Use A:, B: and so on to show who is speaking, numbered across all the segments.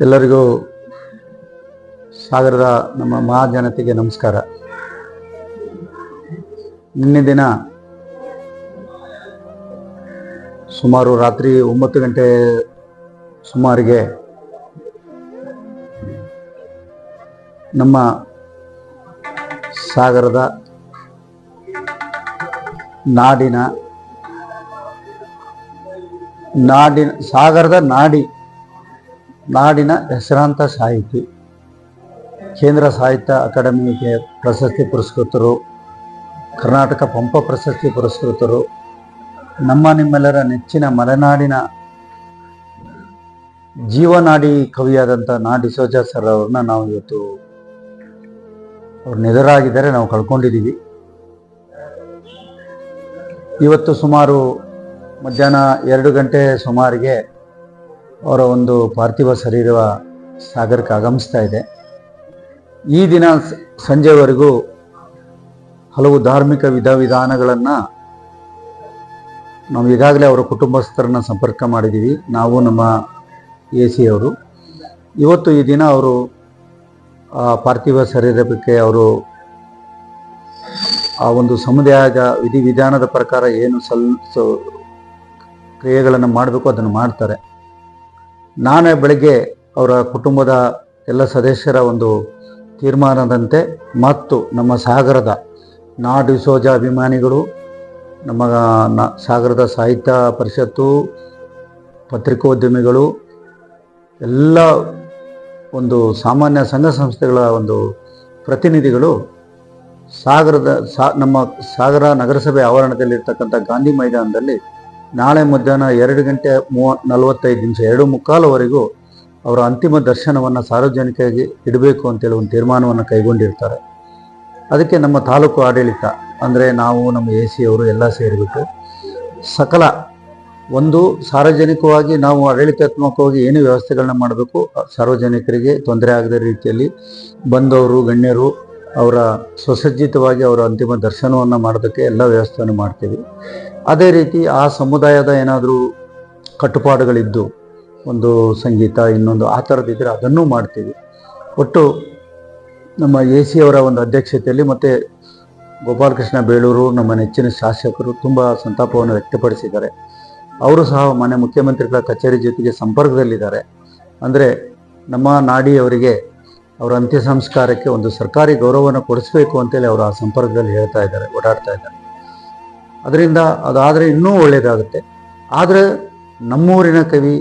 A: ಎಲ್ಲರಿಗೂ ಸಾಗರದ ನಮ್ಮ ಮಹಾಜನತೆಗೆ ನಮಸ್ಕಾರ. ನಿನ್ನೆ ದಿನ ಸುಮಾರು ರಾತ್ರಿ ಒಂಬತ್ತು ಗಂಟೆ ಸುಮಾರಿಗೆ ನಮ್ಮ ಸಾಗರದ ನಾಡಿನ ನಾಡಿನ, ಸಾಗರದ ನಾಡಿ, ನಾಡಿನ ಹೆಸರಾಂತ ಸಾಹಿತಿ, ಕೇಂದ್ರ ಸಾಹಿತ್ಯ ಅಕಾಡೆಮಿಗೆ ಪ್ರಶಸ್ತಿ ಪುರಸ್ಕೃತರು, ಕರ್ನಾಟಕ ಪಂಪ ಪ್ರಶಸ್ತಿ ಪುರಸ್ಕೃತರು, ನಮ್ಮ ನಿಮ್ಮೆಲ್ಲರ ನೆಚ್ಚಿನ ಮಲೆನಾಡಿನ ಜೀವನಾಡಿ ಕವಿಯಾದಂಥ ನಾಡಿ ಸೋಜಾ ಸರ್ ಅವ್ರನ್ನ ನಾವು ಇವತ್ತು ಅವ್ರು ನಿಧರಾಗಿದ್ದಾರೆ ನಾವು ಕಳ್ಕೊಂಡಿದ್ದೀವಿ. ಇವತ್ತು ಸುಮಾರು ಮಧ್ಯಾಹ್ನ ಎರಡು ಗಂಟೆ ಸುಮಾರಿಗೆ ಅವರ ಒಂದು ಪಾರ್ಥಿವ ಶರೀರ ಸಾಗರಕ್ಕೆ ಆಗಮಿಸ್ತಾ ಇದೆ. ಈ ದಿನ ಸಂಜೆವರೆಗೂ ಹಲವು ಧಾರ್ಮಿಕ ವಿಧ ವಿಧಾನಗಳನ್ನು ನಾವು ಈಗಾಗಲೇ ಅವರ ಕುಟುಂಬಸ್ಥರನ್ನ ಸಂಪರ್ಕ ಮಾಡಿದ್ದೀವಿ. ನಾವು ನಮ್ಮ ಎ ಸಿ ಅವರು ಇವತ್ತು ಈ ದಿನ ಅವರು ಪಾರ್ಥಿವ ಶರೀರಕ್ಕೆ ಅವರು ಆ ಒಂದು ಸಮುದಾಯದ ವಿಧಿವಿಧಾನದ ಪ್ರಕಾರ ಏನು ಸಲ್ ಕ್ರಿಯೆಗಳನ್ನು ಮಾಡಬೇಕು, ಅದನ್ನು ಮಾಡ್ತಾರೆ. ನಾನೇ ಬೆಳಗ್ಗೆ ಅವರ ಕುಟುಂಬದ ಎಲ್ಲ ಸದಸ್ಯರ ಒಂದು ತೀರ್ಮಾನದಂತೆ ಮತ್ತು ನಮ್ಮ ಸಾಗರದ ನಾಡು ಸೋಜ ಅಭಿಮಾನಿಗಳು, ನಮ್ಮ ಸಾಗರದ ಸಾಹಿತ್ಯ ಪರಿಷತ್ತು, ಪತ್ರಿಕೋದ್ಯಮಿಗಳು, ಎಲ್ಲ ಒಂದು ಸಾಮಾನ್ಯ ಸಂಘ ಸಂಸ್ಥೆಗಳ ಒಂದು ಪ್ರತಿನಿಧಿಗಳು ಸಾಗರದ, ಸಾ, ನಮ್ಮ ಸಾಗರ ನಗರಸಭೆ ಆವರಣದಲ್ಲಿರ್ತಕ್ಕಂಥ ಗಾಂಧಿ ಮೈದಾನದಲ್ಲಿ ನಾಳೆ ಮಧ್ಯಾಹ್ನ ಎರಡು ಗಂಟೆ ಮೂವ ನಲವತ್ತೈದು ನಿಮಿಷ, ಎರಡು ಮುಕ್ಕಾಲವರೆಗೂ ಅವರ ಅಂತಿಮ ದರ್ಶನವನ್ನು ಸಾರ್ವಜನಿಕರಿಗೆ ಇಡಬೇಕು ಅಂತೇಳಿ ಒಂದು ತೀರ್ಮಾನವನ್ನು ಕೈಗೊಂಡಿರ್ತಾರೆ. ಅದಕ್ಕೆ ನಮ್ಮ ತಾಲೂಕು ಆಡಳಿತ, ಅಂದರೆ ನಾವು, ನಮ್ಮ ಎ ಸಿ ಅವರು ಎಲ್ಲ ಸೇರಿಬಿಟ್ಟು ಸಕಲ ಒಂದು ಸಾರ್ವಜನಿಕವಾಗಿ ನಾವು ಆಡಳಿತಾತ್ಮಕವಾಗಿ ಏನು ವ್ಯವಸ್ಥೆಗಳನ್ನ ಮಾಡಬೇಕು, ಸಾರ್ವಜನಿಕರಿಗೆ ತೊಂದರೆ ಆಗದ ರೀತಿಯಲ್ಲಿ ಬಂದವರು, ಗಣ್ಯರು ಅವರ ಸುಸಜ್ಜಿತವಾಗಿ ಅವರ ಅಂತಿಮ ದರ್ಶನವನ್ನು ಮಾಡೋದಕ್ಕೆ ಎಲ್ಲ ವ್ಯವಸ್ಥೆಯನ್ನು ಮಾಡ್ತೀವಿ. ಅದೇ ರೀತಿ ಆ ಸಮುದಾಯದ ಏನಾದರೂ ಕಟ್ಟುಪಾಡುಗಳಿದ್ದು, ಒಂದು ಸಂಗೀತ, ಇನ್ನೊಂದು ಆ ಥರದ್ದಿದ್ದರೆ ಅದನ್ನೂ ಮಾಡ್ತೀವಿ. ಒಟ್ಟು ನಮ್ಮ ಎ ಸಿ ಅವರ ಒಂದು ಅಧ್ಯಕ್ಷತೆಯಲ್ಲಿ ಮತ್ತು ಗೋಪಾಲಕೃಷ್ಣ ಬೇಳೂರು, ನಮ್ಮ ನೆಚ್ಚಿನ ಶಾಸಕರು ತುಂಬ ಸಂತಾಪವನ್ನು ವ್ಯಕ್ತಪಡಿಸಿದ್ದಾರೆ. ಅವರು ಸಹ ಮಾನ್ಯ ಮುಖ್ಯಮಂತ್ರಿಗಳ ಕಚೇರಿ ಜೊತೆಗೆ ಸಂಪರ್ಕದಲ್ಲಿದ್ದಾರೆ. ಅಂದರೆ ನಮ್ಮ ನಾಡಿ ಅವರಿಗೆ ಅವರ ಅಂತ್ಯ ಸಂಸ್ಕಾರಕ್ಕೆ ಒಂದು ಸರ್ಕಾರಿ ಗೌರವವನ್ನು ಕೊಡಿಸ್ಬೇಕು ಅಂತೇಳಿ ಅವರು ಆ ಸಂಪರ್ಕದಲ್ಲಿ ಹೇಳ್ತಾ ಇದ್ದಾರೆ, ಓಡಾಡ್ತಾ ಇದ್ದಾರೆ. ಅದರಿಂದ ಅದಾದರೆ ಇನ್ನೂ ಒಳ್ಳೆಯದಾಗುತ್ತೆ ಆದರೆ ನಮ್ಮೂರಿನ ಕವಿ,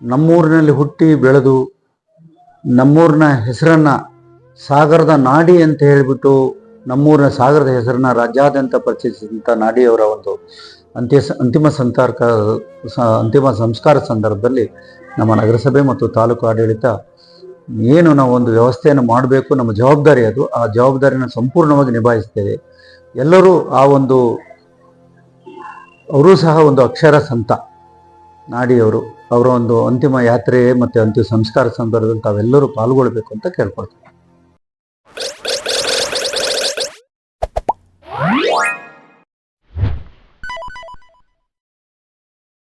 A: ನಮ್ಮೂರಿನಲ್ಲಿ ಹುಟ್ಟಿ ಬೆಳೆದು ನಮ್ಮೂರಿನ ಹೆಸರನ್ನು ಸಾಗರದ ನಾಡಿ ಅಂತ ಹೇಳಿಬಿಟ್ಟು ನಮ್ಮೂರಿನ ಸಾಗರದ ಹೆಸರನ್ನ ರಾಜ್ಯಾದ್ಯಂತ ಪರಿಚಯಿಸಿದಂಥ ನಾಡಿಯವರ ಒಂದು ಅಂತ್ಯ ಅಂತಿಮ ಸಂತಾರ್ಕ ಅಂತಿಮ ಸಂಸ್ಕಾರ ಸಂದರ್ಭದಲ್ಲಿ ನಮ್ಮ ನಗರಸಭೆ ಮತ್ತು ತಾಲೂಕು ಆಡಳಿತ ಏನು ನಾವು ಒಂದು ವ್ಯವಸ್ಥೆಯನ್ನು ಮಾಡಬೇಕು, ನಮ್ಮ ಜವಾಬ್ದಾರಿ ಅದು. ಆ ಜವಾಬ್ದಾರಿನ ಸಂಪೂರ್ಣವಾಗಿ ನಿಭಾಯಿಸ್ತೇವೆ. ಎಲ್ಲರೂ ಆ ಒಂದು, ಅವರೂ ಸಹ ಒಂದು ಅಕ್ಷರ ಸಂತ, ನಾಡಿಯವರು. ಅವರ ಒಂದು ಅಂತಿಮ ಯಾತ್ರೆ ಮತ್ತು ಅಂತಿಮ ಸಂಸ್ಕಾರ ಸಂದರ್ಭದಲ್ಲಿ ತಾವೆಲ್ಲರೂ ಪಾಲ್ಗೊಳ್ಬೇಕು ಅಂತ ಕೇಳ್ಕೊಳ್ತೀನಿ